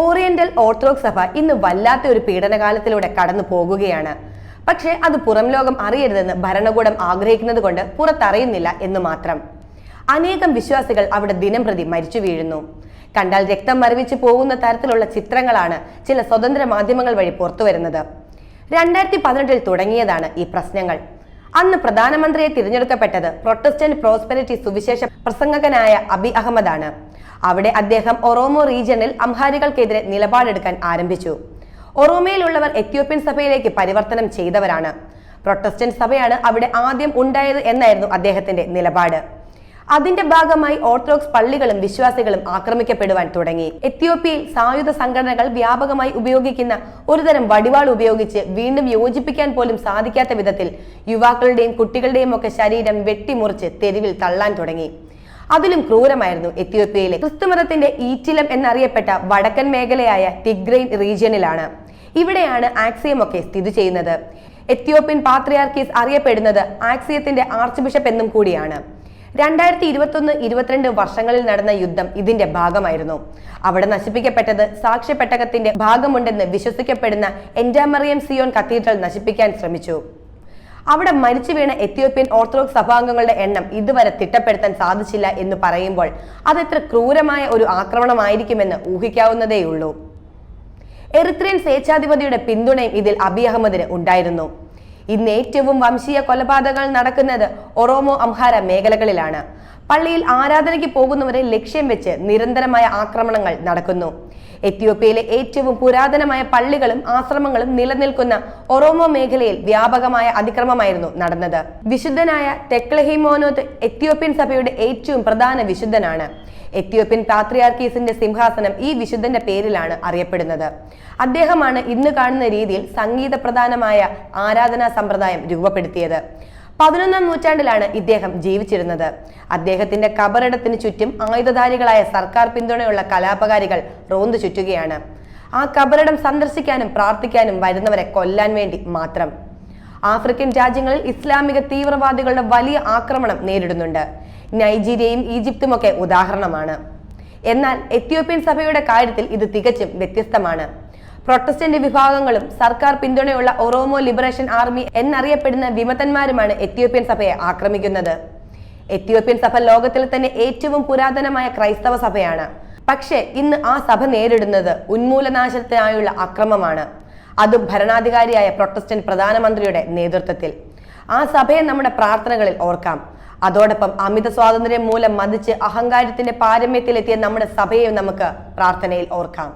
Oriental orthodox സഭ ഇന്ന് വല്ലാത്ത ഒരു പീഡനകാലത്തിലൂടെ കടന്നു പോകുകയാണ്. പക്ഷേ അത് പുറം ലോകം അറിയരുതെന്ന് ഭരണകൂടം ആഗ്രഹിക്കുന്നത് കൊണ്ട് പുറത്തറിയുന്നില്ല എന്ന് മാത്രം. അനേകം വിശ്വാസികൾ അവിടെ ദിനം പ്രതി മരിച്ചു വീഴുന്നു. കണ്ടാൽ രക്തം മരവിച്ച് പോകുന്ന തരത്തിലുള്ള ചിത്രങ്ങളാണ് ചില സ്വതന്ത്ര മാധ്യമങ്ങൾ വഴി പുറത്തുവരുന്നത്. രണ്ടായിരത്തി പതിനെട്ടിൽ തുടങ്ങിയതാണ് ഈ പ്രശ്നങ്ങൾ. അന്ന് പ്രധാനമന്ത്രിയെ തിരഞ്ഞെടുക്കപ്പെട്ടത് പ്രൊട്ടസ്റ്റന്റ് പ്രോസ്പെരിറ്റി സുവിശേഷ പ്രസംഗകനായ അബി അഹമ്മദാണ്. അവിടെ അദ്ദേഹം ഒറോമോ റീജിയണിൽ അംഹാരികൾക്കെതിരെ നിലപാടെടുക്കാൻ ആരംഭിച്ചു. ഒറോമയിലുള്ളവർ എത്യോപ്യൻ സഭയിലേക്ക് പരിവർത്തനം ചെയ്തവരാണ്. പ്രൊട്ടസ്റ്റന്റ് സഭയാണ് അവിടെ ആദ്യം ഉണ്ടായത് എന്നായിരുന്നു അദ്ദേഹത്തിന്റെ നിലപാട്. അതിന്റെ ഭാഗമായി ഓർത്തഡോക്സ് പള്ളികളും വിശ്വാസികളും ആക്രമിക്കപ്പെടുവാൻ തുടങ്ങി. എത്യോപ്യയിൽ സായുധ സംഘടനകൾ വ്യാപകമായി ഉപയോഗിക്കുന്ന ഒരുതരം വടിവാൾ ഉപയോഗിച്ച് വീണ്ടും യോജിപ്പിക്കാൻ പോലും സാധിക്കാത്ത വിധത്തിൽ യുവാക്കളുടെയും കുട്ടികളുടെയും ഒക്കെ ശരീരം വെട്ടിമുറിച്ച് തെരുവിൽ തള്ളാൻ തുടങ്ങി. അതിലും ക്രൂരമായിരുന്നു എത്യോപ്യയിലെ ക്രിസ്തുമതത്തിന്റെ ഈറ്റിലം എന്നറിയപ്പെട്ട വടക്കൻ മേഖലയായ ടിഗ്രൈൻ റീജിയനിലാണ് ഇവിടെയാണ് ആക്സിയം ഒക്കെ സ്ഥിതി ചെയ്യുന്നത്. എത്യോപ്യൻ പാത്രിയാർക്കീസ് അറിയപ്പെടുന്നത് ആക്സിയത്തിന്റെ ആർച്ച് ബിഷപ്പ് എന്നും കൂടിയാണ്. രണ്ടായിരത്തി ഇരുപത്തൊന്ന് ഇരുപത്തിരണ്ട് വർഷങ്ങളിൽ നടന്ന യുദ്ധം ഇതിന്റെ ഭാഗമായിരുന്നു. അവിടെ നശിപ്പിക്കപ്പെട്ടത് സാക്ഷ്യപ്പെട്ടകത്തിന്റെ ഭാഗമുണ്ടെന്ന് വിശ്വസിക്കപ്പെടുന്ന എൻഡാമറിയം സിയോൺ കത്തീഡ്രൽ നശിപ്പിക്കാൻ ശ്രമിച്ചു. അവിടെ മരിച്ചു വീണ എത്യോപ്യൻ ഓർത്തഡോക്സ് സഭാംഗങ്ങളുടെ എണ്ണം ഇതുവരെ തിട്ടപ്പെടുത്താൻ സാധിച്ചില്ല എന്ന് പറയുമ്പോൾ അതെത്ര ക്രൂരമായ ഒരു ആക്രമണമായിരിക്കുമെന്ന് ഊഹിക്കാവുന്നതേയുള്ളൂ. എറിത്രിയൻ സ്വേച്ഛാധിപതിയുടെ പിന്തുണയും ഇതിൽ അബി അഹമ്മദിന് ഉണ്ടായിരുന്നു. ഇന്ന് ഏറ്റവും വംശീയ കൊലപാതകങ്ങൾ നടക്കുന്നത് ഒറോമോ അംഹാര മേഖലകളിലാണ്. പള്ളിയിൽ ആരാധനയ്ക്ക് പോകുന്നവരെ ലക്ഷ്യം വെച്ച് നിരന്തരമായ ആക്രമണങ്ങൾ നടക്കുന്നു. എത്യോപ്യയിലെ ഏറ്റവും പുരാതനമായ പള്ളികളും ആശ്രമങ്ങളും നിലനിൽക്കുന്ന ഒറോമോ മേഖലയിൽ വ്യാപകമായ അതിക്രമമായിരുന്നു നടന്നത്. വിശുദ്ധനായ തെക്ലഹിമോനോത്ത് എത്യോപ്യൻ സഭയുടെ ഏറ്റവും പ്രധാന വിശുദ്ധനാണ്. എത്യോപ്യൻ പാത്രിയാർക്കീസിന്റെ സിംഹാസനം ഈ വിശുദ്ധന്റെ പേരിലാണ് അറിയപ്പെടുന്നത്. അദ്ദേഹമാണ് ഇന്ന് കാണുന്ന രീതിയിൽ സംഗീത പ്രധാനമായ ആരാധനാ സമ്പ്രദായം രൂപപ്പെടുത്തിയത്. പതിനൊന്നാം നൂറ്റാണ്ടിലാണ് ഇദ്ദേഹം ജീവിച്ചിരുന്നത്. അദ്ദേഹത്തിന്റെ കബറിടത്തിന് ചുറ്റും ആയുധധാരികളായ സർക്കാർ പിന്തുണയുള്ള കലാപകാരികൾ റോന്തു ചുറ്റുകയാണ്. ആ കബറിടം സന്ദർശിക്കാനും പ്രാർത്ഥിക്കാനും വരുന്നവരെ കൊല്ലാൻ വേണ്ടി മാത്രം. ആഫ്രിക്കൻ രാജ്യങ്ങളിൽ ഇസ്ലാമിക തീവ്രവാദികളുടെ വലിയ ആക്രമണം നേരിടുന്നുണ്ട്. നൈജീരിയയും ഈജിപ്തും ഒക്കെ ഉദാഹരണമാണ്. എന്നാൽ എത്യോപ്യൻ സഭയുടെ കാര്യത്തിൽ ഇത് തികച്ചും വ്യത്യസ്തമാണ്. പ്രൊട്ടസ്റ്റന്റ് വിഭാഗങ്ങളും സർക്കാർ പിന്തുണയുള്ള ഒറോമോ ലിബറേഷൻ ആർമി എന്നറിയപ്പെടുന്ന വിമതന്മാരുമാണ് എത്യോപ്യൻ സഭയെ ആക്രമിക്കുന്നത്. എത്യോപ്യൻ സഭ ലോകത്തിലെ തന്നെ ഏറ്റവും പുരാതനമായ ക്രൈസ്തവ സഭയാണ്. പക്ഷേ ഇന്ന് ആ സഭ നേരിടുന്നത് ഉന്മൂലനാശത്തിനായുള്ള അക്രമമാണ്. അതും ഭരണാധികാരിയായ പ്രൊട്ടസ്റ്റന്റ് പ്രധാനമന്ത്രിയുടെ നേതൃത്വത്തിൽ. ആ സഭയെ നമ്മുടെ പ്രാർത്ഥനകളിൽ ഓർക്കാം. അതോടൊപ്പം അമിത സ്വാതന്ത്ര്യം മൂലം മതിച്ച് അഹങ്കാരത്തിന്റെ പാരമ്യത്തിലെത്തിയ നമ്മുടെ സഭയെ നമുക്ക് പ്രാർത്ഥനയിൽ ഓർക്കാം.